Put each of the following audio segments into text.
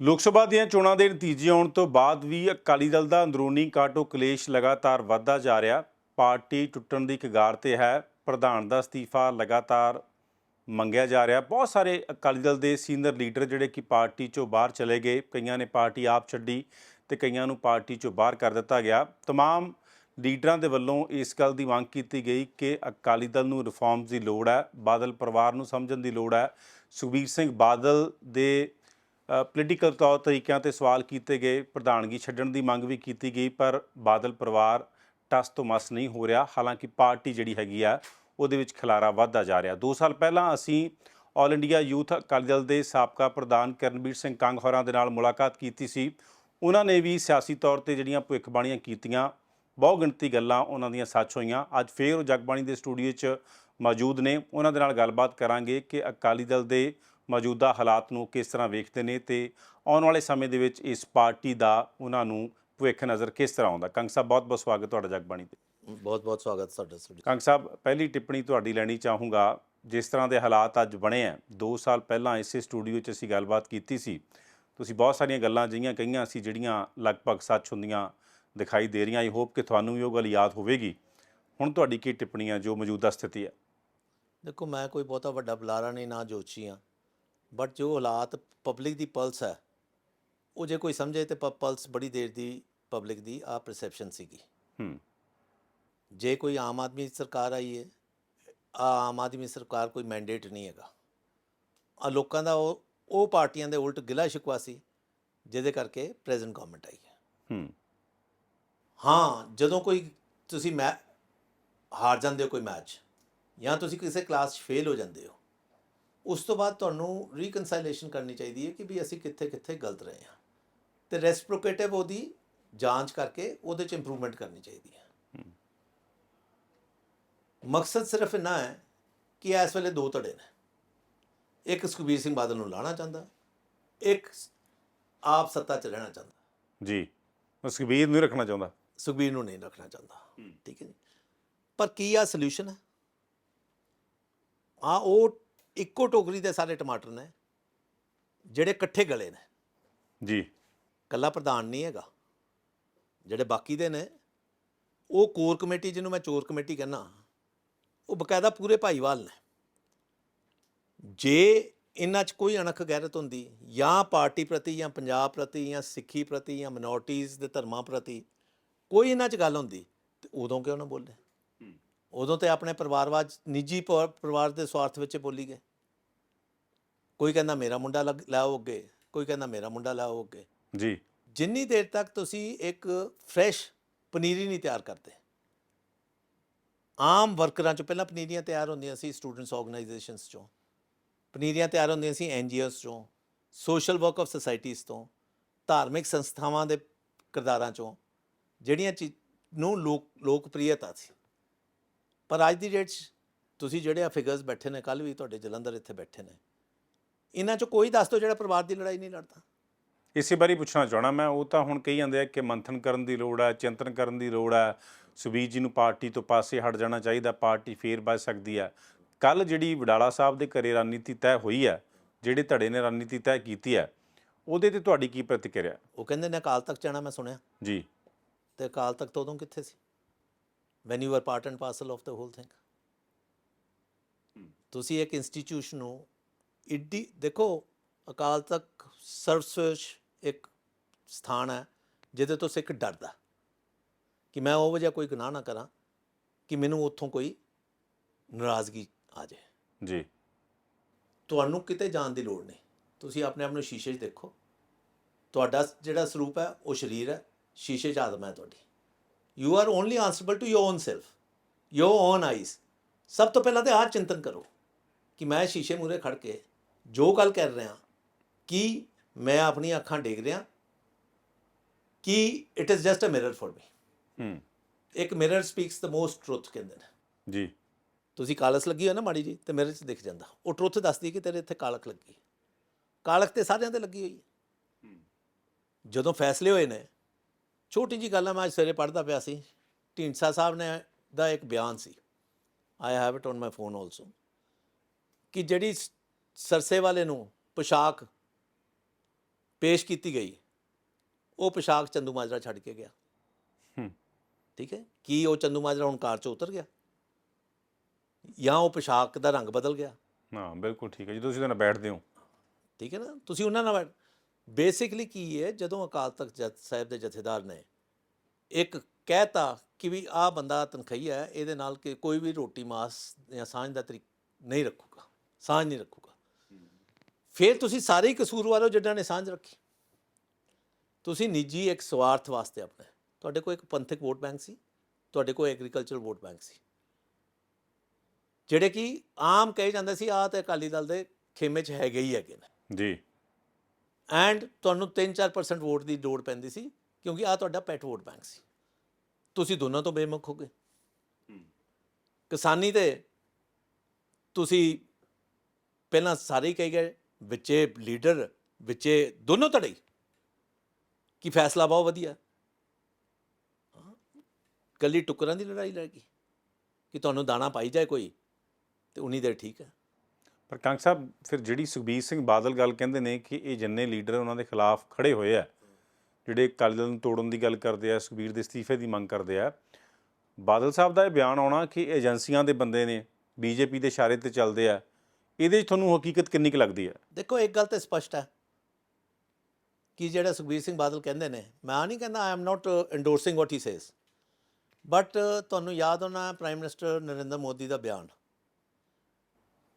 ਲੋਕ ਸਭਾ ਦੀਆਂ ਚੋਣਾਂ ਦੇ ਨਤੀਜੇ ਆਉਣ ਤੋਂ ਬਾਅਦ ਵੀ ਅਕਾਲੀ ਦਲ ਦਾ ਅੰਦਰੂਨੀ ਕਾਟੋ ਕਲੇਸ਼ ਲਗਾਤਾਰ ਵੱਧਦਾ ਜਾ ਰਿਹਾ ਪਾਰਟੀ ਟੁੱਟਣ ਦੀ ਕਗਾਰ ਤੇ ਹੈ ਪ੍ਰਧਾਨ ਦਾ ਅਸਤੀਫਾ ਲਗਾਤਾਰ ਮੰਗਿਆ ਜਾ ਰਿਹਾ ਬਹੁਤ ਸਾਰੇ ਅਕਾਲੀ ਦਲ ਦੇ ਸੀਨੀਅਰ ਲੀਡਰ ਜਿਹੜੇ ਕਿ ਪਾਰਟੀ ਚੋਂ ਬਾਹਰ ਚਲੇ ਗਏ ਕਈਆਂ ਨੇ ਪਾਰਟੀ ਆਪ ਛੱਡੀ ਤੇ ਕਈਆਂ ਨੂੰ ਪਾਰਟੀ ਚੋਂ ਬਾਹਰ ਕਰ ਦਿੱਤਾ ਗਿਆ तमाम ਲੀਡਰਾਂ ਦੇ ਵੱਲੋਂ ਇਸ ਗੱਲ ਦੀ ਮੰਗ ਕੀਤੀ ਗਈ ਕਿ ਅਕਾਲੀ ਦਲ ਨੂੰ ਰਿਫਾਰਮਸ ਦੀ ਲੋੜ ਹੈ ਬਾਦਲ ਪਰਿਵਾਰ ਨੂੰ ਸਮਝਣ ਦੀ ਲੋੜ ਹੈ ਸੁਖਬੀਰ ਸਿੰਘ ਬਾਦਲ ਦੇ ਪੋਲੀਟੀਕਲ ਤੌਰ ਤਰੀਕਿਆਂ ਤੇ ਸਵਾਲ ਕੀਤੇ ਗਏ, ਪ੍ਰਧਾਨਗੀ ਛੱਡਣ ਦੀ ਮੰਗ ਵੀ ਕੀਤੀ ਗਈ, ਪਰ ਬਾਦਲ ਪਰਿਵਾਰ ਟਸ ਤੋਂ ਮਸ ਨਹੀਂ ਹੋ ਰਿਹਾ। ਹਾਲਾਂਕਿ ਪਾਰਟੀ ਜਿਹੜੀ ਹੈਗੀ ਆ, ਉਹਦੇ ਵਿੱਚ ਖਲਾਰਾ ਵੱਧਦਾ ਜਾ ਰਿਹਾ। 2 ਸਾਲ ਪਹਿਲਾਂ ਅਸੀਂ all India youth Akali Dal ਦੇ ਸਾਬਕਾ ਪ੍ਰਧਾਨ ਕਰਨਵੀਰ ਸਿੰਘ ਕੰਗ ਹੋਰਾਂ ਦੇ ਨਾਲ ਮੁਲਾਕਾਤ ਕੀਤੀ ਸੀ। ਉਹਨਾਂ ਨੇ ਵੀ ਸਿਆਸੀ ਤੌਰ ਤੇ ਜਿਹੜੀਆਂ ਭਵਿੱਖਬਾਣੀਆਂ ਕੀਤੀਆਂ, ਬਹੁ ਗਿਣਤੀ ਗੱਲਾਂ ਉਹਨਾਂ ਦੀਆਂ ਸੱਚ ਹੋਈਆਂ। ਅੱਜ ਫੇਰ ਉਹ ਜਗਬਾਣੀ ਦੇ ਸਟੂਡੀਓ 'ਚ ਮੌਜੂਦ ਨੇ। ਉਹਨਾਂ ਦੇ ਨਾਲ ਗੱਲਬਾਤ ਕਰਾਂਗੇ ਕਿ ਅਕਾਲੀ ਦਲ ਦੇ ਮੌਜੂਦਾ ਹਾਲਾਤ ਨੂੰ ਕਿਸ ਤਰ੍ਹਾਂ ਵੇਖਦੇ ਨੇ ਤੇ ਆਉਣ ਵਾਲੇ ਸਮੇਂ ਦੇ ਵਿੱਚ ਇਸ ਪਾਰਟੀ ਦਾ ਉਹਨਾਂ ਨੂੰ ਭਵਿੱਖ ਨਜ਼ਰ ਕਿਸ ਤਰ੍ਹਾਂ ਆਉਂਦਾ? ਕੰਗ ਸਾਹਿਬ ਬਹੁਤ ਬਹੁਤ ਸਵਾਗਤ ਤੁਹਾਡਾ ਜਗਬਾਣੀ ਤੇ। ਬਹੁਤ ਬਹੁਤ ਸਵਾਗਤ ਤੁਹਾਡਾ ਕੰਗ ਸਾਹਿਬ ਪਹਿਲੀ ਟਿੱਪਣੀ ਤੁਹਾਡੀ ਲੈਣੀ ਚਾਹੂੰਗਾ। ਜਿਸ ਤਰ੍ਹਾਂ ਦੇ ਹਾਲਾਤ ਅੱਜ ਬਣੇ ਆ 2 ਸਾਲ ਪਹਿਲਾਂ ਇਸੇ ਸਟੂਡੀਓ 'ਚ ਅਸੀਂ ਗੱਲਬਾਤ ਕੀਤੀ ਸੀ। ਤੁਸੀਂ ਬਹੁਤ ਸਾਰੀਆਂ ਗੱਲਾਂ ਜਿਹੀਆਂ ਕਹੀਆਂ ਸੀ ਜਿਹੜੀਆਂ ਲਗਭਗ ਸੱਚ ਹੁੰਦੀਆਂ ਦਿਖਾਈ ਦੇ ਰਹੀਆਂ। ਆਈ ਹੋਪ ਕਿ ਤੁਹਾਨੂੰ ਵੀ ਉਹ ਗੱਲ ਯਾਦ ਹੋਵੇਗੀ। ਹੁਣ ਤੁਹਾਡੀ ਕੀ ਟਿੱਪਣੀ ਹੈ ਜੋ ਮੌਜੂਦਾ ਸਥਿਤੀ ਹੈ? ਦੇਖੋ ਮੈਂ ਕੋਈ ਬਹੁਤਾ ਵੱਡਾ ਬੁਲਾਰਾ ਨਹੀਂ ਨਾ ਜੋਚੀ ਆ ਬਟ ਜੋ ਹਾਲਾਤ ਪਬਲਿਕ ਦੀ ਪਲਸ ਹੈ ਉਹ ਜੇ ਕੋਈ ਸਮਝੇ ਤੇ ਪਲਸ ਬੜੀ ਦੇਰ ਦੀ ਪਬਲਿਕ ਦੀ ਆ ਪਰਸੈਪਸ਼ਨ ਸੀਗੀ। ਹੂੰ। ਜੇ ਕੋਈ ਆਮ ਆਦਮੀ ਸਰਕਾਰ ਆਈ ਹੈ ਆ ਆਮ ਆਦਮੀ ਸਰਕਾਰ ਕੋਈ ਮੈਂਡੇਟ ਨਹੀਂ ਹੈਗਾ। ਆ ਲੋਕਾਂ ਦਾ ਉਹ ਉਹ ਪਾਰਟੀਆਂ ਦੇ ਉਲਟ ਗਿਲਾ ਸ਼ਿਕਵਾ ਸੀ ਜਿਹਦੇ ਕਰਕੇ ਪ੍ਰੈਜ਼ੈਂਟ ਗਵਰਨਮੈਂਟ ਆਈ ਹੈ। ਹੂੰ। ਹਾਂ ਜਦੋਂ ਕੋਈ ਤੁਸੀਂ ਮੈ ਹਾਰ ਜਾਂਦੇ ਹੋ ਕੋਈ ਮੈਚ ਜਾਂ ਤੁਸੀਂ ਕਿਸੇ ਕਲਾਸ 'ਚ ਫੇਲ ਹੋ ਜਾਂਦੇ ਹੋ ਉਸ ਤੋਂ ਬਾਅਦ ਤੁਹਾਨੂੰ ਰੀਕਨਸਾਈਲੇਸ਼ਨ ਕਰਨੀ ਚਾਹੀਦੀ ਹੈ ਕਿ ਵੀ ਅਸੀਂ ਕਿੱਥੇ ਕਿੱਥੇ ਗਲਤ ਰਹੇ ਹਾਂ। ਤੇ ਰੈਸਪ੍ਰੋਕੇਟਿਵ ਉਹਦੀ ਜਾਂਚ ਕਰਕੇ ਉਹਦੇ 'ਚ ਇੰਪਰੂਵਮੈਂਟ ਕਰਨੀ ਚਾਹੀਦੀ ਹੈ। ਮਕਸਦ ਸਿਰਫ ਇੰਨਾ ਹੈ ਕਿ ਇਸ ਵੇਲੇ ਦੋ ਧੜੇ ਨੇ। ਇੱਕ ਸੁਖਬੀਰ ਸਿੰਘ ਬਾਦਲ ਨੂੰ ਲਾਣਾ ਚਾਹੁੰਦਾ ਇੱਕ ਆਪ ਸੱਤਾ 'ਚ ਰਹਿਣਾ ਚਾਹੁੰਦਾ। ਜੀ। ਸੁਖਬੀਰ ਨੂੰ ਰੱਖਣਾ ਚਾਹੁੰਦਾ। ਸੁਖਬੀਰ ਨੂੰ ਨਹੀਂ ਰੱਖਣਾ ਚਾਹੁੰਦਾ। ਠੀਕ ਹੈ ਜੀ। ਪਰ ਕੀ ਆ ਸੋਲੂਸ਼ਨ ਹੈ ਆ ਉਹ ਇੱਕੋ ਟੋਕਰੀ ਦੇ ਸਾਰੇ ਟਮਾਟਰ ਨੇ ਜਿਹੜੇ ਇਕੱਠੇ ਗਲੇ ਨੇ। ਜੀ। ਕੱਲਾ ਪ੍ਰਧਾਨ ਨਹੀਂ ਹੈਗਾ। ਜਿਹੜੇ ਬਾਕੀ ਦੇ ਨੇ ਉਹ ਕੋਰ ਕਮੇਟੀ ਜਿਹਨੂੰ ਮੈਂ ਚੋਰ ਕਮੇਟੀ ਕਹਿੰਦਾ ਉਹ ਬਕਾਇਦਾ ਪੂਰੇ ਭਾਈਵਾਲ ਨੇ। ਜੇ ਇਹਨਾਂ 'ਚ ਕੋਈ ਅਣਖ ਗੈਰਤ ਹੁੰਦੀ ਜਾਂ ਪਾਰਟੀ ਪ੍ਰਤੀ ਜਾਂ ਪੰਜਾਬ ਪ੍ਰਤੀ ਜਾਂ ਸਿੱਖੀ ਪ੍ਰਤੀ ਜਾਂ ਮਿਨੋਰਟੀਜ਼ ਦੇ ਧਰਮਾਂ ਪ੍ਰਤੀ ਕੋਈ ਇਹਨਾਂ 'ਚ ਗੱਲ ਹੁੰਦੀ ਤੇ ਉਦੋਂ ਕਿਉਂ ਨਾ ਬੋਲੇ? ਉਦੋਂ ਤੇ ਆਪਣੇ ਪਰਿਵਾਰਵਾਦ ਨਿੱਜੀ ਪਰਿ- ਪਰਿਵਾਰ ਦੇ ਸਵਾਰਥ ਵਿੱਚ ਬੋਲੀ ਗਏ। ਕੋਈ ਕਹਿੰਦਾ ਮੇਰਾ ਮੁੰਡਾ ਲੱਗ ਲਾਓ ਅੱਗੇ ਕੋਈ ਕਹਿੰਦਾ ਮੇਰਾ ਮੁੰਡਾ ਲਾਓ ਅੱਗੇ। ਜੀ। ਜਿੰਨੀ ਦੇਰ ਤੱਕ ਤੁਸੀਂ ਇੱਕ ਫਰੈਸ਼ ਪਨੀਰੀ ਨਹੀਂ ਤਿਆਰ ਕਰਦੇ। ਆਮ ਵਰਕਰਾਂ ਚੋਂ ਪਹਿਲਾਂ ਪਨੀਰੀਆਂ ਤਿਆਰ ਹੁੰਦੀਆਂ ਸੀ ਸਟੂਡੈਂਟਸ ਆਰਗੇਨਾਈਜੇਸ਼ਨਸ ਚੋਂ। ਪਨੀਰੀਆਂ ਤਿਆਰ ਹੁੰਦੀਆਂ ਸੀ ਐਨਜੀਓਸ ਚੋਂ ਸੋਸ਼ਲ ਵਰਕ ਆਫ ਸੁਸਾਇਟੀਜ਼ ਤੋਂ ਧਾਰਮਿਕ ਸੰਸਥਾਵਾਂ ਦੇ ਕਿਰਦਾਰਾਂ ਚੋਂ ਜਿਹੜੀਆਂ ਚੀ- ਨੂੰ ਲੋਕ ਲੋਕਪ੍ਰਿਯਤਾ ਸੀ। ਪਰ ਅੱਜ ਦੀ ਡੇਟ 'ਚ ਤੁਸੀਂ ਜਿਹੜੇ ਆ ਫਿਗਰਸ ਬੈਠੇ ਨੇ ਕੱਲ ਵੀ ਤੁਹਾਡੇ ਜਲੰਧਰ ਇੱਥੇ ਬੈਠੇ ਨੇ। ਇਹਨਾਂ 'ਚੋਂ ਕੋਈ ਦੱਸ ਦਿਓ ਜਿਹੜਾ ਪਰਿਵਾਰ ਦੀ ਲੜਾਈ ਨਹੀਂ ਲੜਦਾ। ਇਸੇ ਬਾਰੇ ਪੁੱਛਣਾ ਚਾਹਣਾ ਮੈਂ ਉਹ ਤਾਂ ਹੁਣ ਕਹੀ ਜਾਂਦੇ ਆ ਕਿ ਮੰਥਨ ਕਰਨ ਦੀ ਲੋੜ ਹੈ ਚਿੰਤਨ ਕਰਨ ਦੀ ਲੋੜ ਹੈ ਸੁਬੀਰ ਜੀ ਨੂੰ ਪਾਰਟੀ ਤੋਂ ਪਾਸੇ ਹਟ ਜਾਣਾ ਚਾਹੀਦਾ ਪਾਰਟੀ ਫੇਰ ਬਚ ਸਕਦੀ ਹੈ ਕੱਲ ਜਿਹੜੀ ਵਡਾਲਾ ਸਾਹਿਬ ਦੇ ਘਰੇ ਰਣਨੀਤੀ ਤੈਅ ਹੋਈ ਹੈ ਜਿਹੜੇ ਧੜੇ ਨੇ ਰਣਨੀਤੀ ਤੈਅ ਕੀਤੀ ਹੈ ਉਹਦੇ ਤੇ ਤੁਹਾਡੀ ਕੀ ਪ੍ਰਤੀਕਿਰਿਆ? ਉਹ ਕਹਿੰਦੇ ਨੇ ਅਕਾਲ ਤਖਤ ਜਾਣਾ ਮੈਂ ਸੁਣਿਆ। ਜੀ। ਤੇ ਅਕਾਲ ਤਖਤ ਉਦੋਂ ਕਿੱਥੇ ਸੀ? When you are part and parcel of the whole thing ਤੁਸੀਂ ਇੱਕ ਇੰਸਟੀਚਿਊਸ਼ਨ ਨੂੰ ਇੱਡੀ ਦੇਖੋ ਅਕਾਲ ਤਖਤ ਸਰਵਸ੍ਰੇਸ਼ ਇੱਕ ਸਥਾਨ ਹੈ ਜਿਹਦੇ ਤੋਂ ਸਿੱਖ ਡਰਦਾ ਕਿ ਮੈਂ ਉਹ ਵਜ੍ਹਾ ਕੋਈ ਗੁਨਾਹ ਨਾ ਕਰਾਂ ਕਿ ਮੈਨੂੰ ਉੱਥੋਂ ਕੋਈ ਨਾਰਾਜ਼ਗੀ ਆ ਜਾਏ ਜੀ ਤੁਹਾਨੂੰ ਕਿਤੇ ਜਾਣ ਦੀ ਲੋੜ ਨਹੀਂ ਤੁਸੀਂ ਆਪਣੇ ਆਪ ਨੂੰ ਸ਼ੀਸ਼ੇ 'ਚ ਦੇਖੋ ਤੁਹਾਡਾ ਜਿਹੜਾ ਸਰੂਪ ਹੈ ਉਹ ਸਰੀਰ ਹੈ ਸ਼ੀਸ਼ੇ 'ਚ ਆਤਮਾ ਹੈ ਤੁਹਾਡੀ you are only answerable to your own self your own eyes ਸਭ ਤੋਂ ਪਹਿਲਾਂ ਤੇ ਆਹ ਚਿੰਤਨ ਕਰੋ ਕਿ ਮੈਂ ਸ਼ੀਸ਼ੇ ਮੂਰੇ ਖੜ ਕੇ ਜੋ ਗੱਲ ਕਰ ਰਿਹਾ ਕਿ ਮੈਂ ਆਪਣੀਆਂ ਅੱਖਾਂ ਡੇਗ ਰਿਹਾ ਕਿ it is just a mirror for me ਹੂੰ। ਇੱਕ mirror speaks the most truth ਕਹਿੰਦੇ ਨੇ ਜੀ। ਤੁਸੀਂ ਕਾਲਸ ਲੱਗੀ ਹੋਈ ਨਾ ਮਾੜੀ ਜੀ ਤੇ ਮੇਰੇ 'ਚ ਦਿਖ ਜਾਂਦਾ। ਉਹ ਟਰੁੱਥ ਦੱਸਦੀ ਕਿ ਤੇਰੇ ਇੱਥੇ ਕਾਲਕ ਲੱਗੀ। ਕਾਲਕ ਤੇ ਸਾਰਿਆਂ ਤੇ ਲੱਗੀ ਹੋਈ ਹੈ। ਜਦੋਂ ਫੈਸਲੇ ਹੋਏ ਨੇ ਛੋਟੀ ਜੀ ਗੱਲ ਆ ਮੈਂ ਅੱਜ ਸਵੇਰੇ ਪੜ੍ਹਦਾ ਪਿਆ ਸੀ। ਢੀਂਡਸਾ ਸਾਹਿਬ ਨੇ ਦਾ ਇੱਕ ਬਿਆਨ ਸੀ। I have it on my phone also ਕਿ ਜਿਹੜੀ ਸਰਸੇ ਵਾਲੇ ਨੂੰ ਪੋਸ਼ਾਕ ਪੇਸ਼ ਕੀਤੀ ਗਈ ਉਹ ਪੋਸ਼ਾਕ ਚੰਦੂ ਮਾਜਰਾ ਛੱਡ ਕੇ ਗਿਆ। ਹੂੰ। ਠੀਕ ਹੈ? ਕੀ ਉਹ ਚੰਦੂ ਮਾਜਰਾ ਹੁਣ ਕਾਰ 'ਚ ਉਤਰ ਗਿਆ? ਜਾਂ ਉਹ ਪੋਸ਼ਾਕ ਦਾ ਰੰਗ ਬਦਲ ਗਿਆ? ਹਾਂ ਬਿਲਕੁਲ ਠੀਕ ਹੈ ਜਦੋਂ ਤੁਸੀਂ ਉਹਦੇ ਨਾਲ ਬੈਠਦੇ ਹੋ। ਠੀਕ ਹੈ ਨਾ? ਤੁਸੀਂ ਉਹਨਾਂ ਨਾਲ ਬੇਸਿਕਲੀ ਕੀ ਹੈ, ਜਦੋਂ ਅਕਾਲ ਤਖਤ ਜਥ ਸਾਹਿਬ ਦੇ ਜਥੇਦਾਰ ਨੇ ਇੱਕ ਕਹਿਤਾ ਕਿ ਵੀ ਆਹ ਬੰਦਾ ਤਨਖਈਆ ਹੈ, ਇਹਦੇ ਨਾਲ ਕਿ ਕੋਈ ਵੀ ਰੋਟੀ ਮਾਸ ਜਾਂ ਸਾਂਝ ਦਾ ਤਰੀਕ ਨਹੀਂ ਰੱਖੂਗਾ, ਸਾਂਝ ਨਹੀਂ ਰੱਖੂਗਾ। ਫਿਰ ਤੁਸੀਂ ਸਾਰੇ ਹੀ ਕਸੂਰਵਾਰ ਹੋ ਜਿਨ੍ਹਾਂ ਨੇ ਸਾਂਝ ਰੱਖੀ। ਤੁਸੀਂ ਨਿੱਜੀ ਇੱਕ ਸਵਾਰਥ ਵਾਸਤੇ ਆਪਣੇ ਤੁਹਾਡੇ ਕੋਲ ਇੱਕ ਪੰਥਕ ਵੋਟ ਬੈਂਕ ਸੀ, ਤੁਹਾਡੇ ਕੋਲ ਐਗਰੀਕਲਚਰ ਵੋਟ ਬੈਂਕ ਸੀ। ਜਿਹੜੇ ਕਿ ਆਮ ਕਹੇ ਜਾਂਦੇ ਸੀ, ਆਹ ਤੇ ਅਕਾਲੀ ਦਲ ਦੇ ਖੇਮੇ 'ਚ ਹੈਗੇ ਹੀ ਹੈਗੇ ਨੇ। ਜੀ। ਐਂਡ ਤੁਹਾਨੂੰ 3-4% ਵੋਟ ਦੀ ਲੋੜ ਪੈਂਦੀ ਸੀ ਕਿਉਂਕਿ ਆ ਤੁਹਾਡਾ ਪੈਟ ਵੋਟ ਬੈਂਕ ਸੀ। ਤੁਸੀਂ ਦੋਨਾਂ ਤੋਂ ਬੇਮੁਖ ਹੋ ਗਏ। ਕਿਸਾਨੀ ਤੇ ਤੁਸੀਂ ਪਹਿਲਾਂ ਸਾਰੇ ਹੀ ਕਹੀ ਗਏ ਵਿੱਚੇ ਲੀਡਰ ਵਿੱਚੇ ਦੋਨੋਂ ਧੜੇ। ਕਿ ਫੈਸਲਾ ਬਹੁਤ ਵਧੀਆ। ਕੱਲੀ ਟੁਕਰਾਂ ਦੀ ਲੜਾਈ ਲੱਗੀ ਕਿ ਤੁਹਾਨੂੰ ਦਾਣਾ ਪਾਈ ਜਾਏ ਕੋਈ ਤੇ ਉਨੀ ਦੇਰ ਠੀਕ ਹੈ। ਪਰ ਕੰਗ ਸਾਹਿਬ, ਫਿਰ ਜਿਹੜੀ ਸੁਖਬੀਰ ਸਿੰਘ ਬਾਦਲ ਗੱਲ ਕਹਿੰਦੇ ਨੇ ਕਿ ਇਹ ਜਿੰਨੇ ਲੀਡਰ ਉਹਨਾਂ ਦੇ ਖਿਲਾਫ ਖੜੇ ਹੋਏ ਆ, ਜਿਹੜੇ ਅਕਾਲੀ ਦਲ ਨੂੰ ਤੋੜਨ ਦੀ ਗੱਲ ਕਰਦੇ ਆ, ਸੁਖਬੀਰ ਦੇ ਅਸਤੀਫੇ ਦੀ ਮੰਗ ਕਰਦੇ ਆ, ਬਾਦਲ ਸਾਹਿਬ ਦਾ ਇਹ ਬਿਆਨ ਆਉਣਾ ਕਿ ਏਜੰਸੀਆਂ ਦੇ ਬੰਦੇ ਨੇ, ਬੀਜੇਪੀ ਦੇ ਇਸ਼ਾਰੇ ਤੇ ਚੱਲਦੇ ਆ, ਇਹਦੇ 'ਚ ਤੁਹਾਨੂੰ ਹਕੀਕਤ ਕਿੰਨੀ ਕੁ ਲੱਗਦੀ ਹੈ ਦੇਖੋ, ਇੱਕ ਗੱਲ ਤਾਂ ਸਪਸ਼ਟ ਹੈ ਕਿ ਜਿਹੜਾ ਸੁਖਬੀਰ ਸਿੰਘ ਬਾਦਲ ਕਹਿੰਦੇ ਨੇ, ਮੈਂ ਨਹੀਂ ਕਹਿੰਦਾ I am not endorsing what he says but ਤੁਹਾਨੂੰ ਯਾਦ ਹੋਣਾ ਪ੍ਰਾਈਮ ਮਿਨਿਸਟਰ ਨਰਿੰਦਰ ਮੋਦੀ ਦਾ ਬਿਆਨ।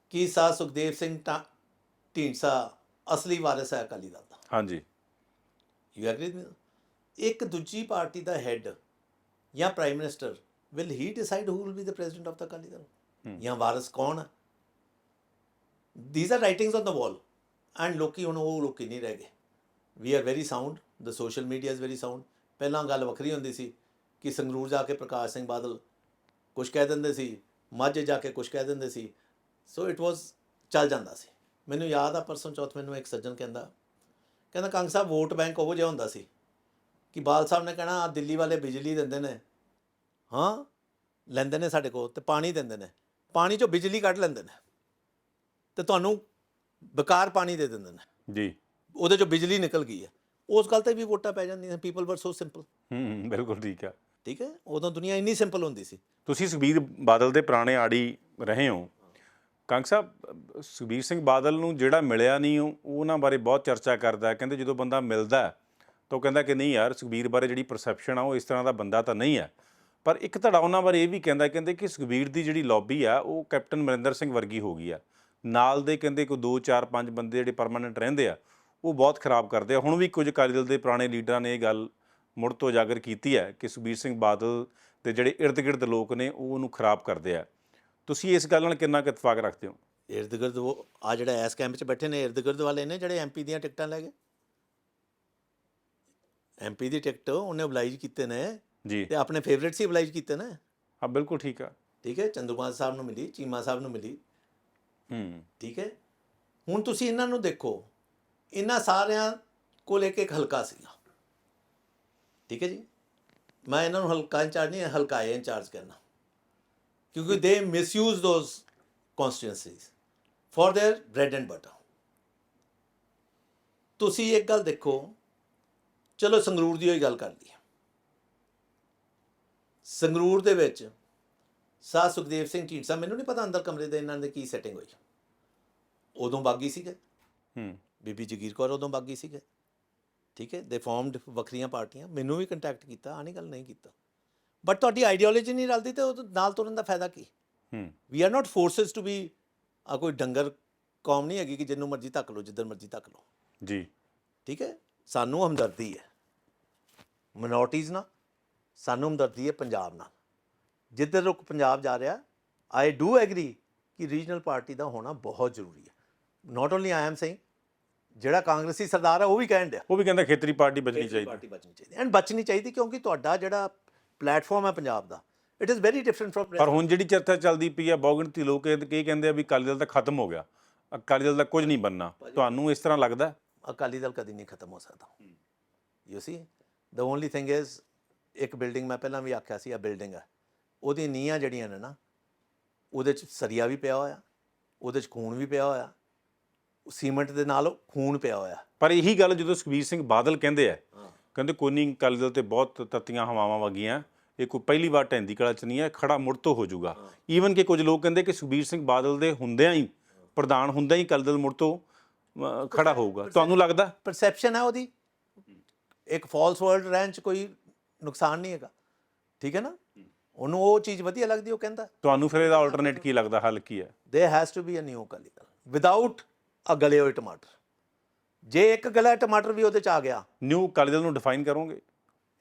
ਕਿ ਸਾ ਸੁਖਦੇਵ ਸਿੰਘ ਢੀਂਡਸਾ ਅਸਲੀ ਵਾਰਿਸ ਹੈ ਅਕਾਲੀ ਦਲ ਦਾ? ਹਾਂਜੀ। ਯੂ ਐਗਰੀ ਇੱਕ ਦੂਜੀ ਪਾਰਟੀ ਦਾ ਹੈੱਡ ਜਾਂ prime minister will he decide who will be the president of the Akali Dal? ਜਾਂ ਵਾਰਿਸ ਕੌਣ? ਹੈ these are writings on the wall and ਲੋਕੀ ਹੁਣ ਉਹ ਲੋਕੀ ਨਹੀਂ ਰਹਿ ਗਏ। We are very sound the social media is very sound ਪਹਿਲਾਂ ਗੱਲ ਵੱਖਰੀ ਹੁੰਦੀ ਸੀ ਕਿ ਸੰਗਰੂਰ ਜਾ ਕੇ ਪ੍ਰਕਾਸ਼ ਸਿੰਘ ਬਾਦਲ ਕੁਝ ਕਹਿ ਦਿੰਦੇ ਸੀ ਮਾਝੇ ਜਾ ਕੇ ਕੁਝ ਕਹਿ ਦਿੰਦੇ ਸੀ ਸੋ ਇਟ ਵਾਸ ਚੱਲ ਜਾਂਦਾ ਸੀ। ਮੈਨੂੰ ਯਾਦ ਆ ਪਰਸੋਂ ਚੌਥ ਮੈਨੂੰ ਇੱਕ ਸੱਜਣ ਕਹਿੰਦਾ ਕਹਿੰਦਾ ਕੰਗ ਸਾਹਿਬ ਵੋਟ ਬੈਂਕ ਉਹ ਜਿਹਾ ਹੁੰਦਾ ਸੀ ਕਿ ਬਾਲ ਸਾਹਿਬ ਨੇ ਕਹਿਣਾ ਆ ਦਿੱਲੀ ਵਾਲੇ ਬਿਜਲੀ ਦਿੰਦੇ ਨੇ। ਹਾਂ ਲੈਂਦੇ ਨੇ ਸਾਡੇ ਕੋਲ ਤੇ ਪਾਣੀ ਦਿੰਦੇ ਨੇ। ਪਾਣੀ ਚੋਂ ਬਿਜਲੀ ਕੱਢ ਲੈਂਦੇ ਨੇ ਤੇ ਤੁਹਾਨੂੰ ਬੇਕਾਰ ਪਾਣੀ ਦੇ ਦਿੰਦੇ ਨੇ। ਜੀ। ਉਹਦੇ ਚੋਂ ਬਿਜਲੀ ਨਿਕਲ ਗਈ ਹੈ। ਉਸ ਗੱਲ ਤੇ ਵੀ ਵੋਟਾਂ ਪੈ ਜਾਂਦੀਆਂ ਪੀਪਲ ਵਰ ਸੋ ਸਿੰਪਲ ਹੂੰ ਹੂੰ, ਬਿਲਕੁਲ ਠੀਕ ਆ। ਠੀਕ ਹੈ? ਉਦੋਂ ਦੁਨੀਆ ਇੰਨੀ ਸਿੰਪਲ ਹੁੰਦੀ ਸੀ। ਤੁਸੀਂ ਸੁਖਬੀਰ ਬਾਦਲ ਦੇ ਪੁਰਾਣੇ ਆੜੀ ਰਹੇ ਹੋ। ਕੰਗ ਸਾਹਿਬ ਅਹ ਸੁਖਬੀਰ ਸਿੰਘ ਬਾਦਲ ਨੂੰ ਜਿਹੜਾ ਮਿਲਿਆ ਨਹੀਂ, ਉਹ ਉਹਨਾਂ ਬਾਰੇ ਬਹੁਤ ਚਰਚਾ ਕਰਦਾ ਕਹਿੰਦੇ ਜਦੋਂ ਬੰਦਾ ਮਿਲਦਾ ਤਾਂ ਉਹ ਕਹਿੰਦਾ ਕਿ ਨਹੀਂ ਯਾਰ, ਸੁਖਬੀਰ ਬਾਰੇ ਜਿਹੜੀ ਪਰਸੈਪਸ਼ਨ ਆ, ਉਹ ਇਸ ਤਰ੍ਹਾਂ ਦਾ ਬੰਦਾ ਤਾਂ ਨਹੀਂ ਹੈ। ਪਰ ਇੱਕ ਧੜਾ ਉਹਨਾਂ ਬਾਰੇ ਇਹ ਵੀ ਕਹਿੰਦਾ ਕਹਿੰਦੇ ਕਿ ਸੁਖਬੀਰ ਦੀ ਜਿਹੜੀ ਲੌਬੀ ਆ, ਉਹ ਕੈਪਟਨ ਅਮਰਿੰਦਰ ਸਿੰਘ ਵਰਗੀ ਹੋ ਗਈ ਆ। ਨਾਲ ਦੇ ਕਹਿੰਦੇ ਕੋਈ 2 4 5 ਬੰਦੇ ਜਿਹੜੇ ਪਰਮਾਨੈਂਟ ਰਹਿੰਦੇ ਆ, ਉਹ ਬਹੁਤ ਖਰਾਬ ਕਰਦੇ ਆ। ਹੁਣ ਵੀ ਕੁਝ ਅਕਾਲੀ ਦਲ ਦੇ ਪੁਰਾਣੇ ਲੀਡਰਾਂ ਨੇ ਇਹ ਗੱਲ ਮੁੜ ਤੋਂ ਉਜਾਗਰ ਕੀਤੀ ਹੈ ਕਿ ਸੁਖਬੀਰ ਸਿੰਘ ਬਾਦਲ ਦੇ ਜਿਹੜੇ ਇਰਦ ਗਿਰਦ ਲੋਕ ਨੇ, ਉਹ ਉਹਨੂੰ ਖਰਾਬ ਕਰਦੇ ਆ। ਤੁਸੀਂ ਇਸ ਗੱਲ ਨਾਲ ਕਿੰਨਾ ਕੁ ਇਤਫਾਕ ਰੱਖਦੇ ਹੋ? ਇਰਦ ਗਿਰਦ ਉਹ ਆ ਜਿਹੜਾ ਐਸ ਕੈਂਪ 'ਚ ਬੈਠੇ ਨੇ ਇਰਦ ਗਿਰਦ ਵਾਲੇ ਨੇ ਜਿਹੜੇ ਐਮਪੀ ਦੀਆਂ ਟਿਕਟਾਂ ਲੈ ਗਏ। ਐਮਪੀ ਦੀ ਟਿਕਟ ਉਹਨੇ ਅਬਲਾਈਜ ਕੀਤੇ ਨੇ ਜੀ। ਤੇ ਆਪਣੇ ਫੇਵਰਿਟ ਸੀ ਅਬਲਾਈਜ ਕੀਤੇ ਨੇ? ਹਾਂ ਬਿਲਕੁਲ ਠੀਕ ਆ। ਠੀਕ ਹੈ ਚੰਦੂਮਾਨ ਸਾਹਿਬ ਨੂੰ ਮਿਲੀ ਚੀਮਾ ਸਾਹਿਬ ਨੂੰ ਮਿਲੀ। ਹੂੰ। ਠੀਕ ਹੈ। ਹੁਣ ਤੁਸੀਂ ਇਹਨਾਂ ਨੂੰ ਦੇਖੋ ਇਹਨਾਂ ਸਾਰਿਆਂ ਕੋਲ ਇੱਕ ਇੱਕ ਹਲਕਾ ਸੀਗਾ। ਠੀਕ ਹੈ ਜੀ। ਮੈਂ ਇਹਨਾਂ ਨੂੰ ਹਲਕਾ ਇੰਚਾਰਜ ਨਹੀਂ ਹਲਕਾਏ ਇੰਚਾਰਜ ਕਰਨਾ क्योंकि they misuse those constituencies for their bread and butter ਤੁਸੀਂ ਇੱਕ ਗੱਲ ਦੇਖੋ ਚਲੋ ਸੰਗਰੂਰ ਦੀ ਹੋਈ ਗੱਲ ਕਰ ਲਈ ਸੰਗਰੂਰ ਦੇ ਵਿੱਚ ਸਾਹ ਸੁਖਦੇਵ ਸਿੰਘ ਢੀਂਡਸਾ ਮੈਨੂੰ ਨਹੀਂ ਪਤਾ ਅੰਦਰ ਕਮਰੇ ਦੇ ਇਹਨਾਂ ਦੇ ਕੀ ਸੈਟਿੰਗ ਹੋਈ ਉਦੋਂ ਬਾਗੀ ਸੀਗੇ ਹੂੰ ਬੀਬੀ ਜਗੀਰ ਕੌਰ ਉਦੋਂ ਬਾਗੀ ਸੀਗੇ ਠੀਕ ਹੈ ਦੇ ਫਾਰਮਡ ਵੱਖਰੀਆਂ ਪਾਰਟੀਆਂ ਮੈਨੂੰ ਵੀ ਕੰਟੈਕਟ ਕੀਤਾ ਆਣੀ ਗੱਲ ਨਹੀਂ ਕੀਤਾ ਬਟ ਤੁਹਾਡੀ ਆਈਡੀਓਲੋਜੀ ਨਹੀਂ ਰਲਦੀ ਤੇ ਉਹ ਨਾਲ ਤੁਰਨ ਦਾ ਫਾਇਦਾ ਕੀ? ਹੂੰ। We are not forces to be a ਕੋਈ ਡੰਗਰ ਕੌਮ ਨਹੀਂ ਹੈਗੀ ਕਿ ਜਿੰਨੂੰ ਮਰਜ਼ੀ ਧੱਕ ਲਓ ਜਿੱਧਰ ਮਰਜ਼ੀ ਧੱਕ ਲਓ। ਜੀ। ਠੀਕ ਹੈ? ਸਾਨੂੰ ਹਮਦਰਦੀ ਹੈ। ਮਿਨੋਰਟੀਜ਼ ਨਾਲ ਸਾਨੂੰ ਹਮਦਰਦੀ ਹੈ ਪੰਜਾਬ ਨਾਲ। ਜਿੱਧਰ ਰੁਕ ਪੰਜਾਬ ਜਾ ਰਿਹਾ ਆਈ ਡੂ ਐਗਰੀ ਕਿ ਰੀਜਨਲ ਪਾਰਟੀ ਦਾ ਹੋਣਾ ਬਹੁਤ ਜ਼ਰੂਰੀ ਹੈ। Not only I am saying ਜਿਹੜਾ ਕਾਂਗਰਸੀ ਸਰਦਾਰ ਹੈ ਉਹ ਵੀ ਕਹਿਣ ਡਿਆ। ਉਹ ਵੀ ਕਹਿੰਦਾ ਖੇਤਰੀ ਪਾਰਟੀ ਬਚਣੀ ਚਾਹੀਦੀ। ਪਾਰਟੀ ਬਚਣੀ ਚਾਹੀਦੀ। ਐਂਡ ਬਚਣੀ ਚਾਹੀਦੀ ਕਿਉਂਕਿ ਤੁਹਾਡਾ ਜਿਹੜਾ ਪਲੇਟਫਾਰਮ ਹੈ ਪੰਜਾਬ ਦਾ। It is very different from ਪਰ ਹੁਣ ਜਿਹੜੀ ਚਰਚਾ ਚੱਲਦੀ ਪਈ ਆ ਬਹੁਗਿਣਤੀ ਲੋਕ ਇਹ ਇਹ ਕਹਿੰਦੇ ਆ ਵੀ ਅਕਾਲੀ ਦਲ ਤਾਂ ਖਤਮ ਹੋ ਗਿਆ। ਅਕਾਲੀ ਦਲ ਦਾ ਕੁਝ ਨਹੀਂ ਬੰਨਾ ਤੁਹਾਨੂੰ ਇਸ ਤਰ੍ਹਾਂ ਲੱਗਦਾ ਅਕਾਲੀ ਦਲ ਕਦੀ ਨਹੀਂ ਖਤਮ ਹੋ ਸਕਦਾ। You see the only thing is ਇੱਕ ਬਿਲਡਿੰਗ ਮੈਂ ਪਹਿਲਾਂ ਵੀ ਆਖਿਆ ਸੀ ਆ ਬਿਲਡਿੰਗ ਹੈ। ਉਹਦੀ ਨੀਹਾਂ ਜਿਹੜੀਆਂ ਨੇ ਨਾ ਉਹਦੇ ਚ ਸਰੀਆ ਵੀ ਪਿਆ ਹੋਇਆ ਉਹਦੇ ਚ ਖੂਨ ਵੀ ਪਿਆ ਹੋਇਆ ਸੀਮੈਂਟ ਦੇ ਨਾਲ ਖੂਨ ਪਿਆ ਹੋਇਆ। ਪਰ ਇਹੀ ਗੱਲ ਜਦੋਂ ਸੁਖਬੀਰ ਸਿੰਘ ਬਾਦਲ ਕਹਿੰਦੇ ਆ ਕਹਿੰਦੇ ਕੋਈ ਨਹੀਂ ਅਕਾਲੀ ਦਲ ਤੇ ਬਹੁਤ ਤੱਤੀਆਂ ਹਵਾਵਾਂ ਵਗੀਆਂ। ਇਹ ਕੋਈ ਪਹਿਲੀ ਵਾਰ ਢੈਂਦੀ ਕਲਾ ਚ ਨਹੀਂ ਹੈ ਖੜਾ ਮੁੜ ਤੋਂ ਹੋ ਜਾਊਗਾ। ਈਵਨ ਕਿ ਕੁਝ ਲੋਕ ਕਹਿੰਦੇ ਕਿ ਸੁਖਬੀਰ ਸਿੰਘ ਬਾਦਲ ਦੇ ਹੁੰਦਿਆਂ ਹੀ ਪ੍ਰਧਾਨ ਹੁੰਦਿਆਂ ਹੀ ਅਕਾਲੀ ਦਲ ਮੁੜ ਤੋਂ ਖੜਾ ਹੋਊਗਾ। ਤੁਹਾਨੂੰ ਲੱਗਦਾ? ਪਰਸੈਪਸ਼ਨ ਹੈ ਉਹਦੀ। ਇੱਕ ਫਾਲਸ ਵਰਲਡ ਰਹਿਣ ਚ ਕੋਈ ਨੁਕਸਾਨ ਨਹੀਂ ਹੈਗਾ। ਠੀਕ ਹੈ ਨਾ? ਉਹਨੂੰ ਉਹ ਚੀਜ਼ ਵਧੀਆ ਲੱਗਦੀ ਉਹ ਕਹਿੰਦਾ। ਤੁਹਾਨੂੰ ਫਿਰ ਇਹਦਾ ਆਲਟਰਨੇਟ ਕੀ ਲੱਗਦਾ? ਹੱਲ ਕੀ ਹੈ? Has to be a new Akali Dal without a ਗਲੇ ਹੋਏ ਟਮਾਟਰ। ਜੇ ਇੱਕ ਗਲਾ ਟਮਾਟਰ ਵੀ ਉਹਦੇ ਚ ਆ ਗਿਆ। ਨਿਊ ਅਕਾਲੀ ਦਲ ਨੂੰ ਡਿਫਾਈਨ ਕਰੋਗੇ?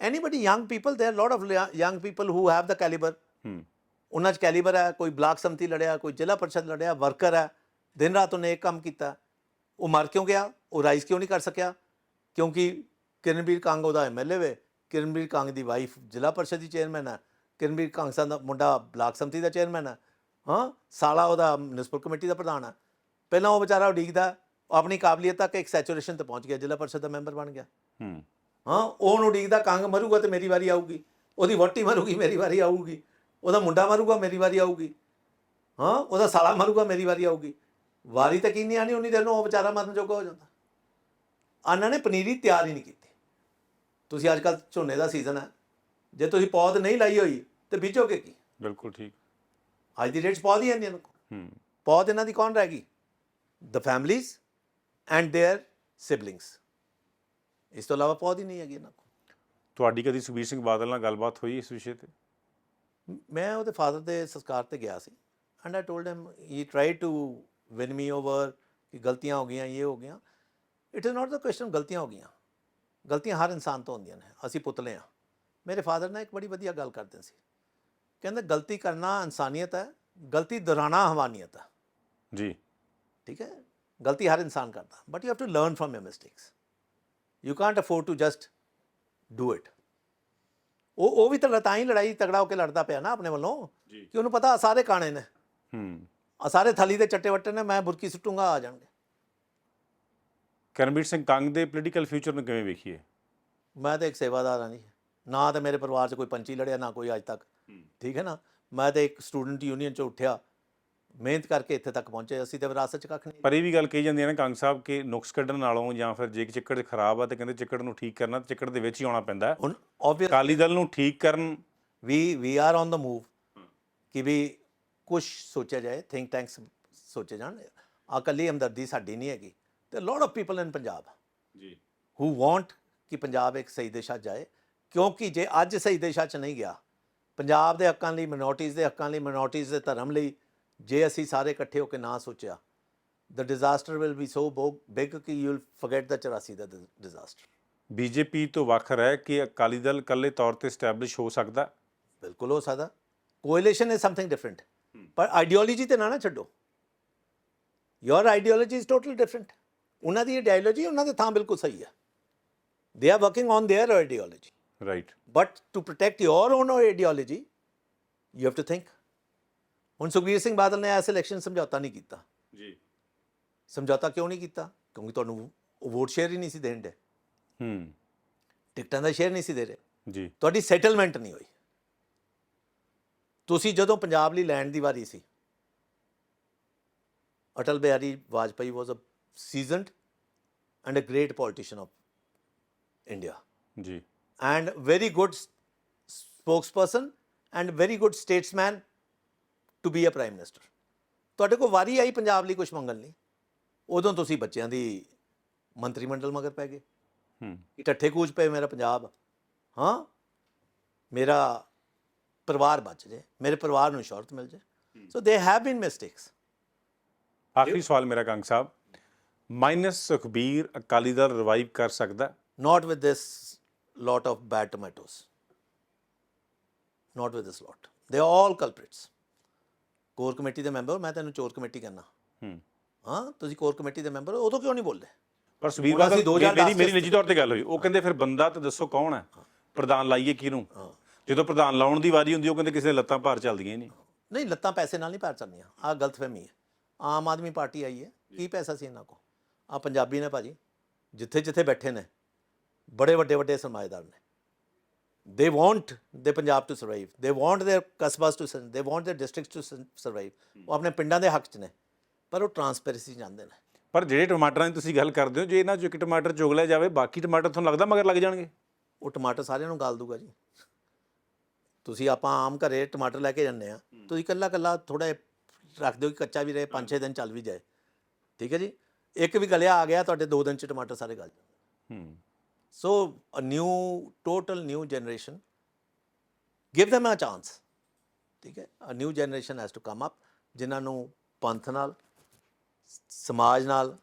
Anybody young people there are lot of li- young people who have the caliber. ਹੂੰ। ਉਹਨਾਂ 'ਚ ਕੈਲੀਬਰ ਹੈ ਕੋਈ ਬਲਾਕ ਸੰਮਤੀ ਲੜਿਆ ਕੋਈ ਜ਼ਿਲ੍ਹਾ ਪਰਿਸ਼ਦ ਲੜਿਆ ਵਰਕਰ ਹੈ। ਦਿਨ ਰਾਤ ਉਹਨੇ ਇੱਕ ਕੰਮ ਕੀਤਾ। ਉਹ ਮਰ ਕਿਉਂ ਗਿਆ? ਉਹ ਰਾਈਜ਼ ਕਿਉਂ ਨਹੀਂ ਕਰ ਸਕਿਆ? ਕਿਉਂਕਿ ਕਿਰਨਵੀਰ ਕੰਗ ਉਹਦਾ ਐਮਐਲਏ ਵੇ। ਕਿਰਨਵੀਰ ਕੰਗ ਦੀ ਵਾਈਫ ਜ਼ਿਲ੍ਹਾ ਪਰਿਸ਼ਦ ਦੀ ਚੇਅਰਮੈਨ ਹੈ। ਕਿਰਨਵੀਰ ਕੰਗ ਸਾ ਦਾ ਮੁੰਡਾ ਬਲਾਕ ਸੰਮਤੀ ਦਾ ਚੇਅਰਮੈਨ ਹੈ। ਹਾਂ? ਸਾਲਾ ਉਹਦਾ ਮਿਊਨਿਸਪਲ ਕਮੇਟੀ ਦਾ ਪ੍ਰਧਾਨ ਹੈ। ਪਹਿਲਾਂ ਉਹ ਵਿਚਾਰਾ ਉਡੀਕਦਾ ਆਪਣੀ ਕਾਬਲੀਅਤ ਤੱਕ ਇੱਕ ਸੈਚੂਰੇਸ਼ਨ ਤੇ ਪਹੁੰਚ ਗਿਆ ਜ਼ਿਲ੍ਹਾ ਪਰਿਸ਼ਦ ਦਾ ਮੈਂਬਰ ਬਣ ਗਿਆ। ਹੂੰ। ਹਾਂ ਉਹ ਉਹਨੂੰ ਉਡੀਕਦਾ ਕੰਗ ਮਰੂਗਾ ਤੇ ਮੇਰੀ ਵਾਰੀ ਆਊਗੀ। ਉਹਦੀ ਵੋਟੀ ਮਰੂਗੀ ਮੇਰੀ ਵਾਰੀ ਆਊਗੀ। ਉਹਦਾ ਮੁੰਡਾ ਮਰੂਗਾ ਮੇਰੀ ਵਾਰੀ ਆਊਗੀ। ਹਾਂ ਉਹਦਾ ਸਾਲਾ ਮਰੂਗਾ ਮੇਰੀ ਵਾਰੀ ਆਊਗੀ। ਵਾਰੀ ਤਾਂ ਕਿੰਨੀ ਆਣੀ ਉਨੀ ਦੇਰ ਨੂੰ ਉਹ ਵਿਚਾਰਾ ਮਰਨ ਜੋਗਾ ਹੋ ਜਾਂਦਾ। ਆਨਾਂ ਨੇ ਪਨੀਰੀ ਤਿਆਰ ਹੀ ਨਹੀਂ ਕੀਤੀ। ਤੁਸੀਂ ਅੱਜ ਕੱਲ ਝੋਨੇ ਦਾ ਸੀਜ਼ਨ ਹੈ। ਜੇ ਤੁਸੀਂ ਪੌਦ ਨਹੀਂ ਲਾਈ ਹੋਈ ਤੇ ਬੀਜੋਗੇ ਕੀ? ਬਿਲਕੁਲ ਠੀਕ। ਅੱਜ ਦੀ ਰੇਟ ਪੌਦ ਹੀ ਇਹਨਾਂ ਕੋਲ। ਹੂੰ। ਪੌਦ ਇਹਨਾਂ ਦੀ ਕੌਣ ਰਹਿ ਗਈ? The families and their siblings ਇਸ ਤੋਂ ਇਲਾਵਾ ਪੌਦ ਹੀ ਨਹੀਂ ਹੈਗੀ ਇਹਨਾਂ ਕੋਲ ਤੁਹਾਡੀ ਕਦੀ ਸੁਖਬੀਰ ਸਿੰਘ ਬਾਦਲ ਨਾਲ ਗੱਲਬਾਤ ਹੋਈ ਇਸ ਵਿਸ਼ੇ ਤੇ ਮੈਂ ਉਹਦੇ ਫਾਦਰ ਦੇ ਸੰਸਕਾਰ ਤੇ ਗਿਆ ਸੀ and I told him he try to win me over ਕਿ ਗਲਤੀਆਂ ਹੋ ਗਈਆਂ ਇਹ ਹੋ ਗਈਆਂ it is not the question ਗਲਤੀਆਂ ਹੋ ਗਈਆਂ ਗਲਤੀਆਂ ਹਰ ਇਨਸਾਨ ਤੋਂ ਹੁੰਦੀਆਂ ਨੇ ਅਸੀਂ ਪੁਤਲੇ ਆ ਮੇਰੇ ਫਾਦਰ ਨੇ ਇੱਕ ਬੜੀ ਵਧੀਆ ਗੱਲ ਕਰਦੇ ਸੀ ਕਹਿੰਦੇ ਗਲਤੀ ਕਰਨਾ ਇਨਸਾਨੀਅਤ ਹੈ ਗਲਤੀ ਦੁਹਰਾਣਾ ਹਵਾਨੀਅਤ ਹੈ ਜੀ ਠੀਕ ਹੈ ਗਲਤੀ ਹਰ ਇਨਸਾਨ ਕਰਦਾ but you have to learn from your mistakes you can't afford to just do it ਉਹ ਉਹ ਵੀ ਤਾਂ ਤਾਂ ਹੀ ਲੜਾਈ ਤਗੜਾ ਹੋ ਕੇ ਲੜਦਾ ਪਿਆ ਨਾ ਆਪਣੇ ਵੱਲੋਂ। ਕਿ ਉਹਨੂੰ ਪਤਾ ਸਾਰੇ ਕਾਣੇ ਨੇ ਹੂੰ ਆ ਸਾਰੇ ਥਲੀ ਦੇ ਚੱਟੇ ਵੱਟੇ ਨੇ ਮੈਂ ਬੁਰਕੀ ਸੁੱਟੂਗਾ ਆ ਜਾਣਗੇ ਕਰਨਵੀਰ ਸਿੰਘ ਕੰਗ ਦੇ ਪੋਲੀਟੀਕਲ ਫਿਊਚਰ ਨੂੰ ਕਿਵੇਂ ਵੇਖੀਏ ਮੈਂ ਤਾਂ ਇੱਕ ਸੇਵਾਦਾਰ ਹਾਂ ਜੀ ਨਾ ਤਾਂ ਮੇਰੇ ਪਰਿਵਾਰ 'ਚ ਕੋਈ ਪੰਚੀ ਲੜਿਆ ਨਾ ਕੋਈ ਅੱਜ ਤੱਕ ਠੀਕ ਹੈ ਨਾ ਮੈਂ ਤਾਂ ਇੱਕ ਸਟੂਡੈਂਟ ਯੂਨੀਅਨ 'ਚ ਉੱਠਿਆ ਮਿਹਨਤ ਕਰਕੇ ਇੱਥੇ ਤੱਕ ਪਹੁੰਚੇ ਅਸੀਂ ਤੇ ਵਿਰਾਸਤ 'ਚ ਕੱਖ ਨਹੀਂ ਪਰ ਇਹ ਵੀ ਗੱਲ ਕਹੀ ਜਾਂਦੀ ਹੈ ਨਾ ਕੰਗ ਸਾਹਿਬ ਕਿ ਨੁਕਸ ਕੱਢਣ ਨਾਲੋਂ ਜਾਂ ਫਿਰ ਜੇ ਚਿੱਕੜ ਖਰਾਬ ਆ ਤੇ ਕਹਿੰਦੇ ਚਿੱਕੜ ਨੂੰ ਠੀਕ ਕਰਨਾ ਤੇ ਚਿੱਕੜ ਦੇ ਵਿੱਚ ਹੀ ਆਉਣਾ ਪੈਂਦਾ ਹੈ। ਹੁਣ ਆਬਵੀਅਸ ਅਕਾਲੀ ਦਲ ਨੂੰ ਠੀਕ ਕਰਨ ਵੀ we are on the move ਕਿ ਵੀ ਕੁਝ ਸੋਚਿਆ ਜਾਏ ਥਿੰਕ ਟੈਂਕਸ ਸੋਚੇ ਜਾਣ। ਆਹ ਇਕੱਲੀ ਹਮਦਰਦੀ ਸਾਡੀ ਨਹੀਂ ਹੈਗੀ ਤੇ lot of people in Punjab ji. Who want ਕਿ ਪੰਜਾਬ ਇੱਕ ਸਹੀ ਦਿਸ਼ਾ ਜਾਏ ਕਿਉਂਕਿ ਜੇ ਅੱਜ ਸਹੀ ਦਿਸ਼ਾ 'ਚ ਨਹੀਂ ਗਿਆ ਪੰਜਾਬ ਦੇ ਹੱਕਾਂ ਲਈ ਮਿਨੋਰਟੀਜ਼ ਦੇ ਹੱਕਾਂ ਲਈ ਮਿਨੋਰਟੀਜ਼ ਦੇ ਧਰਮ ਲਈ ਜੇ ਅਸੀਂ ਸਾਰੇ ਇਕੱਠੇ ਹੋ ਕੇ ਨਾ ਸੋਚਿਆ the disaster will be so bo- big ਕਿ you'll forget the 84 the disaster BJP ਤੋਂ ਵੱਖ ਰਹਿ ਕੇ ਅਕਾਲੀ ਦਲ ਇਕੱਲੇ ਤੌਰ ਤੇ ਸਟੈਬਲਿਸ਼ ਹੋ ਸਕਦਾ ਹੈ? ਬਿਲਕੁਲ ਹੋ ਸਕਦਾ ਕੋਐਲੀਸ਼ਨ ਇਜ਼ ਸਮਥਿੰਗ ਡਿਫਰੈਂਟ ਪਰ ਆਈਡੀਓਲੋਜੀ ਤੇ ਨਾ ਨਾ ਛੱਡੋ your ideology is totally different ਉਹਨਾਂ ਦੀ ਆਈਡੀਓਲੋਜੀ ਉਹਨਾਂ ਦੇ ਥਾਂ ਬਿਲਕੁਲ ਸਹੀ ਹੈ they are working on their ideology right but to protect your own ideology you have to think ਹੁਣ ਸੁਖਬੀਰ ਸਿੰਘ ਬਾਦਲ ਨੇ ਐਸ ਇਲੈਕਸ਼ਨ ਸਮਝੌਤਾ ਨਹੀਂ ਕੀਤਾ। ਜੀ। ਸਮਝੌਤਾ ਕਿਉਂ ਨਹੀਂ ਕੀਤਾ? ਕਿਉਂਕਿ ਤੁਹਾਨੂੰ ਵੋਟ ਸ਼ੇਅਰ ਹੀ ਨਹੀਂ ਸੀ ਦੇਣ ਦੇ। ਹੂੰ। ਟਿਕਟਾਂ ਦਾ ਸ਼ੇਅਰ ਨਹੀਂ ਸੀ ਦੇ ਰਹੇ। ਜੀ। ਤੁਹਾਡੀ ਸੈਟਲਮੈਂਟ ਨਹੀਂ ਹੋਈ। ਤੁਸੀਂ ਜਦੋਂ ਪੰਜਾਬ ਲਈ ਲੈਂਡ ਦੀ ਵਾਰੀ ਸੀ Atal Bihari Vajpayee was a seasoned and a great politician of India ji. And very good spokesperson and very good statesman to be a prime minister ਤੁਹਾਡੇ ਕੋਲ ਵਾਰੀ ਆਈ ਪੰਜਾਬ ਲਈ ਕੁਝ ਮੰਗਣ ਲਈ? ਉਦੋਂ ਤੁਸੀਂ ਬੱਚਿਆਂ ਦੀ ਮੰਤਰੀ ਮੰਡਲ ਮਗਰ ਪੈ ਗਏ। ਹੂੰ। ਠੱਠੇ ਕੂਚ ਪਏ ਮੇਰਾ ਪੰਜਾਬ। ਹਾਂ? ਮੇਰਾ ਪਰਿਵਾਰ ਬਚ ਜੇ। ਮੇਰੇ ਪਰਿਵਾਰ ਨੂੰ ਸ਼ੌਰਤ ਮਿਲ ਜੇ। ਸੋ ਦੇ ਹੈਵ ਬੀਨ ਮਿਸਟੇਕਸ ਆਖਰੀ ਸਵਾਲ ਮੇਰਾ ਕੰਗ ਸਾਹਿਬ। ਮਾਈਨਸ ਸੁਖਬੀਰ ਅਕਾਲੀ ਦਲ ਰਿਵਾਈਵ ਕਰ ਸਕਦਾ not with this lot of bad tomatoes. Not with this lot. They are all culprits. Core committee ਦੇ ਮੈਂਬਰ ਮੈਂ ਤੈਨੂੰ ਚੋਰ ਕਮੇਟੀ ਕਹਿੰਦਾ। ਹੂੰ। ਹਾਂ ਤੁਸੀਂ ਕੋਰ ਕਮੇਟੀ ਦੇ ਮੈਂਬਰ ਉਦੋਂ ਕਿਉਂ ਨਹੀਂ ਬੋਲਦੇ? ਪਰ ਅਸੀਂ ਬਾਦਲ 2010 ਮੇਰੀ ਮੇਰੀ ਨਿੱਜੀ ਤੌਰ ਤੇ ਗੱਲ ਹੋਈ। ਉਹ ਕਹਿੰਦੇ ਫਿਰ ਬੰਦਾ ਤੇ ਦੱਸੋ ਕੌਣ ਹੈ? ਪ੍ਰਧਾਨ ਲਾਈਏ ਕਿਹਨੂੰ? ਜਦੋਂ ਪ੍ਰਧਾਨ ਲਾਉਣ ਦੀ ਵਾਰੀ ਹੁੰਦੀ ਉਹ ਕਹਿੰਦੇ ਕਿਸੇ ਲੱਤਾਂ ਭਾਰ ਚੱਲਦੀਆਂ ਹੀ ਨਹੀਂ। ਨਹੀਂ ਲੱਤਾਂ ਪੈਸੇ ਨਾਲ ਨਹੀਂ ਪੈਰ ਚੱਲਦੀਆਂ। ਆਹ ਗਲਤਫਹਿਮੀ ਹੈ। ਆਮ ਆਦਮੀ ਪਾਰਟੀ ਆਈ ਹੈ। ਕੀ ਪੈਸਾ ਸੀ ਇਹਨਾਂ ਕੋ ਆ ਪੰਜਾਬੀ ਨੇ ਭਾਜੀ ਜਿੱਥੇ ਜਿੱਥੇ ਬੈਠੇ ਨੇ ਬੜੇ ਵੱਡੇ ਵੱਡੇ ਸਰਮਾਏਦਾਰ ਨੇ। they want the punjab to survive. They want their kasbas to survive they want their districts to survive. ਉਹ ਆਪਣੇ ਪਿੰਡਾਂ ਦੇ ਹੱਕ 'ਚ ਨੇ ਪਰ ਉਹ ਟ੍ਰਾਂਸਪੈਰੈਂਸੀ ਚਾਹੁੰਦੇ ਨੇ ਪਰ ਜਿਹੜੇ ਟਮਾਟਰਾਂ ਦੀ ਤੁਸੀਂ ਗੱਲ ਕਰਦੇ ਹੋ ਜੇ ਇਹਨਾਂ ਚੋਂ ਇੱਕ ਟਮਾਟਰ ਚੁਗ ਲਿਆ ਜਾਵੇ ਬਾਕੀ ਟਮਾਟਰ ਤੁਹਾਨੂੰ ਲੱਗਦਾ ਮਗਰ ਲੱਗ ਜਾਣਗੇ? ਉਹ ਟਮਾਟਰ ਸਾਰਿਆਂ ਨੂੰ ਗਾਲ ਦੂਗਾ ਜੀ। ਤੁਸੀਂ ਆਪਾਂ ਆਮ ਘਰੇ ਟਮਾਟਰ ਲੈ ਕੇ ਜਾਂਦੇ ਆ ਤੁਸੀਂ ਇਕੱਲਾ ਇਕੱਲਾ ਥੋੜਾ ਰੱਖ ਦਿਓ ਕਿ ਕੱਚਾ ਵੀ ਰਹੇ 5-6 ਦਿਨ ਚੱਲ ਵੀ ਜਾਏ। ਠੀਕ ਹੈ ਜੀ? ਇੱਕ ਵੀ ਗਲਿਆ ਆ ਗਿਆ ਤੁਹਾਡੇ 2 ਦਿਨ ਚ ਟਮਾਟਰ ਸਾਰੇ ਗਲ ਜਾਣਗੇ। So a new, total new generation. Give them a chance. ਠੀਕ ਹੈ a new generation has to come up. ਜਿਨ੍ਹਾਂ ਨੂੰ ਪੰਥ ਨਾਲ ਸਮਾਜ ਨਾਲ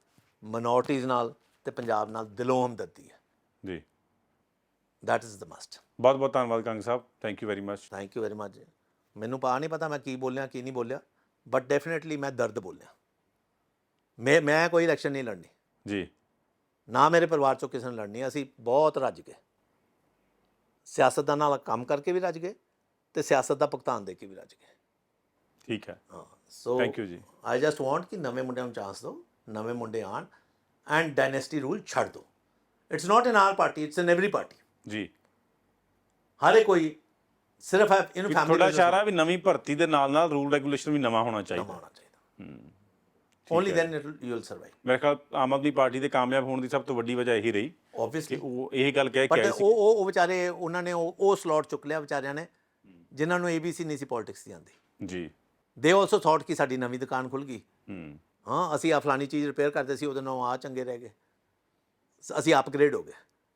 minorities ਨਾਲ ਤੇ ਪੰਜਾਬ ਨਾਲ ਦਿਲੋਂ ਹਮਦਰਦੀ ਹੈ ਜੀ that is the must. ਬਹੁਤ ਬਹੁਤ ਧੰਨਵਾਦ Kang Sahib thank you very much thank you very much ਮੈਨੂੰ ਪਾ ਨਹੀਂ ਪਤਾ ਮੈਂ ਕੀ ਬੋਲਿਆ ਕੀ ਨਹੀਂ ਬੋਲਿਆ ਬਟ ਡੈਫੀਨਿਟਲੀ ਮੈਂ ਦਰਦ ਬੋਲਿਆ ਮੈਂ ਮੈਂ ਕੋਈ ਇਲੈਕਸ਼ਨ ਨਹੀਂ ਲੜਨੀ ਜੀ ਨਾ ਮੇਰੇ ਪਰਿਵਾਰ ਚੋਂ ਕਿਸੇ ਨੇ ਲੜਨੀ ਅਸੀਂ ਬਹੁਤ ਰੱਜ ਗਏ। ਸਿਆਸਤਦਾਨਾਂ ਨਾਲ ਕੰਮ ਕਰਕੇ ਵੀ ਰੱਜ ਗਏ ਤੇ ਸਿਆਸਤ ਦਾ ਭੁਗਤਾਨ ਦੇ ਕੇ ਵੀ ਰੱਜ ਗਏ। ਠੀਕ ਹੈ। ਹਾਂ ਸੋ Thank you ਜੀ। ਆਈ ਜਸਟ ਵਾਂਟ ਕਿ ਨਵੇਂ ਮੁੰਡਿਆਂ ਨੂੰ ਚਾਂਸ ਦਿਓ ਨਵੇਂ ਮੁੰਡੇ ਆਣ ਐਂਡ ਡਾਇਨੈਸਟੀ ਰੂਲ ਛੱਡ ਦਿਓ। It's not in our party it's in every party ji. ਹਰੇ ਕੋਈ ਸਿਰਫ ਹੈ ਇਹਨੂੰ ਫੈਮਿਲੀ ਤੁਹਾਡਾ ਇਸ਼ਾਰਾ ਵੀ ਨਵੀਂ ਭਰਤੀ ਦੇ ਨਾਲ ਨਾਲ ਰੂਲ ਰੈਗੂਲੇਸ਼ਨ ਵੀ ਨਵਾਂ ਹੋਣਾ ਚਾਹੀਦਾ। ਹੋਣਾ ਚਾਹੀਦਾ। Only then you will survive ਮੇਰੇ ਖਿਆਲ ਆਮ ਆਦਮੀ ਪਾਰਟੀ ਦੇ ਕਾਮਯਾਬ ਹੋਣ ਦੀ ਸਭ ਤੋਂ ਵੱਡੀ ਵਜ੍ਹਾ ਇਹੀ ਰਹੀ ਆਬਵੀਅਸਲੀ ਉਹ ਇਹ ਗੱਲ ਕਹਿ ਕੇ ਆਏ ਸੀ। ਉਹ ਉਹ ਵਿਚਾਰੇ ਉਹਨਾਂ ਨੇ ਉਹ ਉਹ ਸਲੋਟ ਚੁੱਕ ਲਿਆ ਵਿਚਾਰਿਆਂ ਨੇ ਜਿਨ੍ਹਾਂ ਨੂੰ ਏਬੀਸੀ ਨਹੀਂ ਸੀ ਪੋਲਿਟਿਕਸ ਦੀ ਆਉਂਦੀ। ਜੀ। ਦੇ ਆਲਸੋ ਥਾਟ ਕਿ ਸਾਡੀ ਨਵੀਂ ਦੁਕਾਨ ਖੁੱਲ ਗਈ। ਹੂੰ। ਹਾਂ ਅਸੀਂ ਆ ਫਲਾਨੀ ਚੀਜ਼ ਰਿਪੇਅਰ ਕਰਦੇ ਸੀ ਉਹਦੇ ਨਾਲ ਆ ਚੰਗੇ ਰਹਿ ਗਏ। ਅਸੀਂ ਅਪਗ੍ਰੇਡ ਹੋ ਗਏ।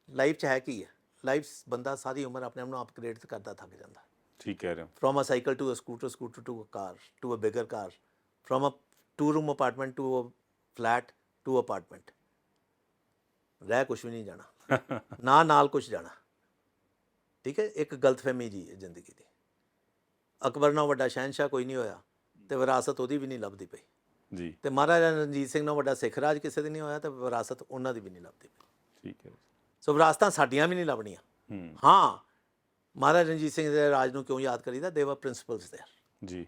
ਲਾਈਫ 'ਚ ਹੈ ਕੀ ਹੈ? ਲਾਈਫ ਬੰਦਾ ਸਾਰੀ ਉਮਰ ਆਪਣੇ ਆਪ ਨੂੰ ਅਪਗ੍ਰੇਡ ਕਰਦਾ ਥੱਕ ਜਾਂਦਾ। ਠੀਕ ਕਹਿ ਰਹੇ ਹੋ। From a cycle to a scooter scooter to a car to a bigger car from a two room apartment to flat to apartment ਰਹਿ ਕੁਛ ਵੀ ਨਹੀਂ ਜਾਣਾ। ਨਾ ਨਾਲ ਕੁਛ ਜਾਣਾ। ਠੀਕ ਹੈ? ਇੱਕ ਗਲਤ ਫਹਿਮੀ ਜੀ ਜ਼ਿੰਦਗੀ ਦੀ। ਅਕਬਰ ਨਾਲ ਵੱਡਾ ਸ਼ਹਿਨशाह ਕੋਈ ਨਹੀਂ ਹੋਇਆ ਤੇ ਵਿਰਾਸਤ ਉਹਦੀ ਵੀ ਨਹੀਂ ਲੱਭਦੀ ਪਈ। ਜੀ। ਤੇ ਮਹਾਰਾਜਾ ਰਣਜੀਤ ਸਿੰਘ ਨਾਲ ਵੱਡਾ ਸਿੱਖ ਰਾਜ ਕਿਸੇ ਦੀ ਨਹੀਂ ਹੋਇਆ ਤੇ ਵਿਰਾਸਤ ਉਹਨਾਂ ਦੀ ਵੀ ਨਹੀਂ ਲੱਭਦੀ ਪਈ। ਠੀਕ ਹੈ। ਸੋ ਵਿਰਾਸਤਾਂ ਸਾਡੀਆਂ ਵੀ ਨਹੀਂ ਲੱਭਣੀਆਂ। ਹਾਂ। ਮਹਾਰਾਜਾ ਰਣਜੀਤ ਸਿੰਘ ਦੇ ਰਾਜ ਨੂੰ ਕਿਉਂ ਯਾਦ ਕਰੀਦਾ? ਦੇਵਾ ਪ੍ਰਿੰਸੀਪਲਸ ਦੇ ਜੀ।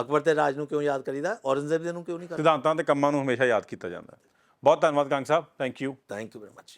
ਅਕਬਰ ਦੇ ਰਾਜ ਨੂੰ ਕਿਉਂ ਯਾਦ ਕਰੀਦਾ? ਔਰੰਗਜ਼ੇਬ ਦੇ ਨੂੰ ਕਿਉਂ ਨਹੀਂ ਕਰਦਾ? ਸਿਧਾਂਤਾਂ ਤੇ ਕੰਮਾਂ ਨੂੰ ਹਮੇਸ਼ਾ ਯਾਦ ਕੀਤਾ ਜਾਂਦਾ। ਬਹੁਤ ਧੰਨਵਾਦ Kang Sahib. Thank you thank you very much